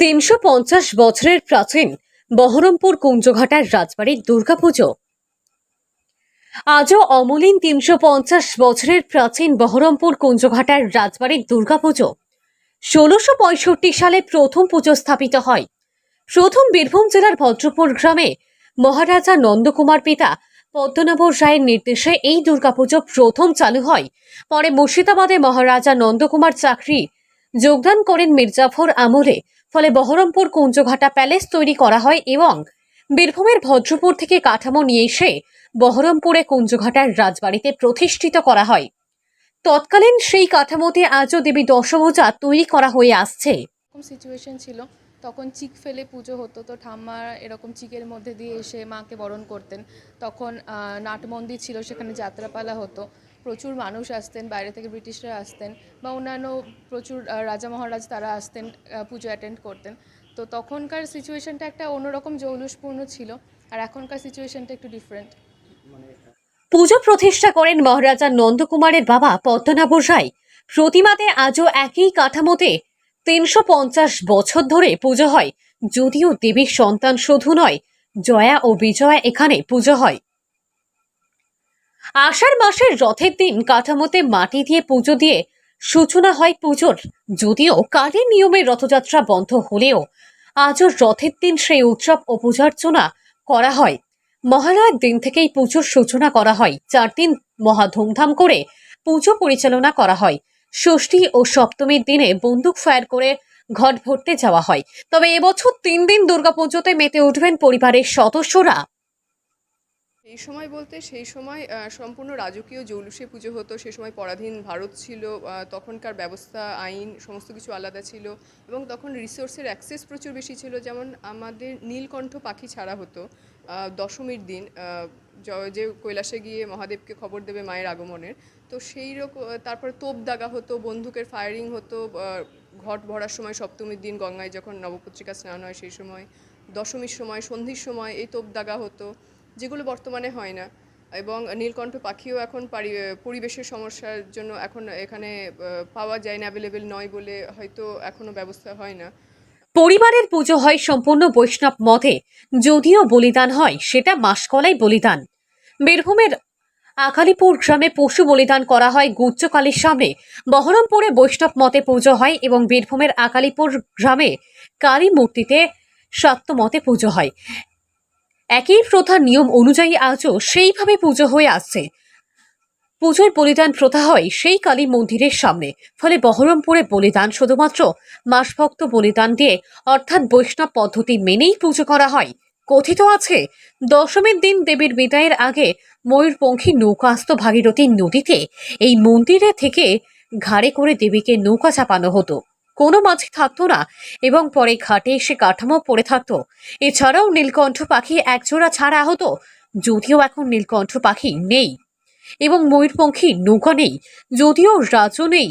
তিনশো পঞ্চাশ বছরের প্রাচীন বহরমপুর কুঞ্জঘাটার রাজবাড়ির দুর্গাপুজো। আজও অমলিন তিনশো পঞ্চাশ বছরের প্রাচীন বহরমপুর কুঞ্জঘাটার রাজবাড়ির দুর্গাপুজো। ষোলোশো পঁয়ষট্টি সালে প্রথম পুজো স্থাপিত হয়। প্রথম বীরভূম জেলার ভদ্রপুর গ্রামে মহারাজা নন্দকুমার পিতা পদ্মনাভ রায়ের নির্দেশে এই দুর্গাপুজো প্রথম চালু হয়। পরে মুর্শিদাবাদে মহারাজা নন্দকুমার চাকরি যোগদান করেন মির্জাফর আমলে। ফলে বহরমপুর কুঞ্জঘাটা প্যালেস তৈরি করা হয় এবং বীরভূমের ভদ্রপুর থেকে কাঠামো নিয়ে এসে বহরমপুরে কুঞ্জঘাটার রাজবাড়িতে প্রতিষ্ঠিত করা হয়। তৎকালীন সেই কাঠামোতে আজও দেবী দশভূজা তৈরি করা হয়ে আসছে। সিচুয়েশন ছিল তখন চিক ফেলে পুজো হতো তো ঠাম্মা এরকম চিকের মধ্যে দিয়ে এসে মাকে বরণ করতেন। তখন আহ, নাট মন্দির ছিল সেখানে যাত্রাপালা হতো। প্রচুর মানুষ আসতেন, বাইরে থেকে ব্রিটিশরা আসতেন বা অন্যান্য প্রচুর রাজা মহারাজ তারা আসতেন পুজো অ্যাটেন্ড করতেন। তো তখনকার সিচুয়েশনটা একটা অন্যরকম জৌলুসপূর্ণ ছিল আর এখনকার সিচুয়েশনটা একটু ডিফারেন্ট পুজো প্রতিষ্ঠা করেন মহারাজা নন্দকুমারের বাবা পদ্মনাভ রায়। প্রতিমাতে আজও একই কাঠামোতে তিনশো পঞ্চাশ বছর ধরে পুজো হয়, যদিও দেবীর সন্তান শুধু নয়, জয়া ও বিজয়া এখানে পুজো হয়। আষাঢ় মাসের রথের দিন কাঠামোতে মাটি দিয়ে পুজো দিয়ে সূচনা হয় পুজোর। যদিও কালের নিয়মে রথযাত্রা বন্ধ হলেও আজও রথের দিন সেই উৎসব ও পূজার্চনা করা হয়। মহালয়ার দিন থেকেই পুজোর সূচনা করা হয়। চার দিন মহা ধুমধাম করে পুজো পরিচালনা করা হয়। ষষ্ঠী ও সপ্তমীর দিনে বন্দুক ফায়ার করে ঘট ভরতে যাওয়া হয়। তবে এবছর তিন দিন দুর্গাপুজোতে মেতে উঠবেন পরিবারের সদস্যরা। সেই সময় বলতে সেই সময় সম্পূর্ণ রাজকীয় জৌলুসে পুজো হতো। সে সময় পরাধীন ভারত ছিল তখনকার ব্যবস্থা, আইন, সমস্ত কিছু আলাদা ছিল এবং তখন রিসোর্সের অ্যাক্সেস প্রচুর বেশি ছিল। যেমন আমাদের নীলকণ্ঠ পাখি ছাড়া হতো দশমীর দিন যে কৈলাসে গিয়ে মহাদেবকে খবর দেবে মায়ের আগমনের। তো সেই রকম তারপর তোপ দাগা হতো, বন্দুকের ফায়ারিং হতো ঘট ভরার সময় সপ্তমীর দিন গঙ্গায় যখন নবপত্রিকা স্নান হয় সেই সময়, দশমীর সময়, সন্ধির সময় এই তোপ দাগা হতো। যেগুলো বর্তমানে হয় না। এবং নীলকণ্ঠ পাখিও এখন পারি, পরিবেশের সমস্যার জন্য এখন এখানে পাওয়া যায় না অ্যাভেলেবেল নয় বলে হয়তো এখনও ব্যবস্থা হয় না। পরিবারের পুজো হয় সম্পূর্ণ বৈষ্ণব মতে, যদিও বলিদান হয়, সেটা মাসকলাই বলিদান। বীরভূমের আকালিপুর গ্রামে পশু বলিদান করা হয় গুচ্চকালীর সামনে। বহরমপুরে বৈষ্ণব মতে পুজো হয় এবং বীরভূমের আকালিপুর গ্রামে কালী মূর্তিতে সত্য মতে পুজো হয়। একই প্রথা নিয়ম অনুযায়ী আজও সেইভাবে পুজো হয়ে আসছে। পুজোর বলিদান প্রথা হয় সেই কালী মন্দিরের সামনে। ফলে বহরমপুরে বলিদান শুধুমাত্র মাসভক্ত বলিদান দিয়ে, অর্থাৎ বৈষ্ণব পদ্ধতি মেনেই পুজো করা হয়। কথিত আছে, দশমীর দিন দেবীর বিদায়ের আগে ময়ূরপঙ্খী নৌকা আসত ভাগীরথী নদীতে এই মন্দিরে থেকে ঘাড়ে করে দেবীকে নৌকা চাপানো হতো। কোনো মাঝি থাকতো না এবং পরে ঘাটে এসে কাঠামো পড়ে থাকতো। এছাড়াও নীলকণ্ঠ পাখি একজোড়া ছাড়া হতো যদিও এখন নীলকণ্ঠ পাখি নেই। এবং ময়ূরপঙ্খী নৌকা নেই, যদিও রাজও নেই,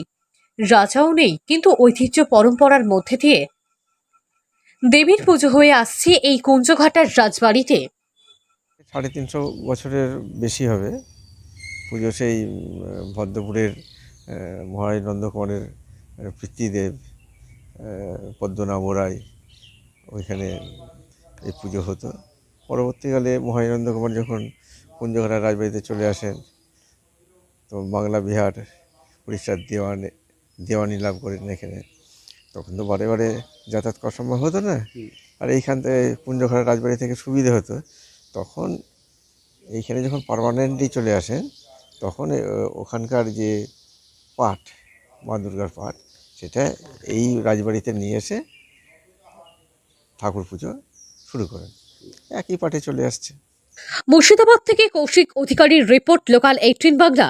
রাজাও নেই, কিন্তু ঐতিহ্য পরম্পরার মধ্যে দিয়ে। দেবীর পুজো হয়ে আসছে এই কুঞ্জঘাটার রাজবাড়িতে। সাড়ে তিনশো বছরের বেশি হবে। পুজো সেই ভদ্রপুরের মহারাজ নন্দকুমারের পিতৃদেব। আহ, পদ্মনাভ রায় ওইখানে এই পুজো হতো। পরবর্তীকালে মহারাজ নন্দকুমার যখন কুঞ্জঘাটা রাজবাড়িতে চলে আসেন তো বাংলা বিহার উড়িষ্যার দেওয়ানে দেওয়ানি লাভ করেন এখানে। তখন তো বারে বারে যাতায়াত করা সম্ভব হতো না। আর এইখান থেকে কুঞ্জঘাটা রাজবাড়ি থেকে সুবিধে হতো। তখন এইখানে যখন পারমানেন্টলি চলে আসেন তখন ওখানকার যে পাঠ মা দুর্গার পাঠ সেটা এই রাজবাড়িতে নিয়ে এসে ঠাকুর পুজো শুরু করেন। একই পাঠে চলে আসছে। মুর্শিদাবাদ থেকে কৌশিক অধিকারীর রিপোর্ট লোকাল এইটিন বাংলা।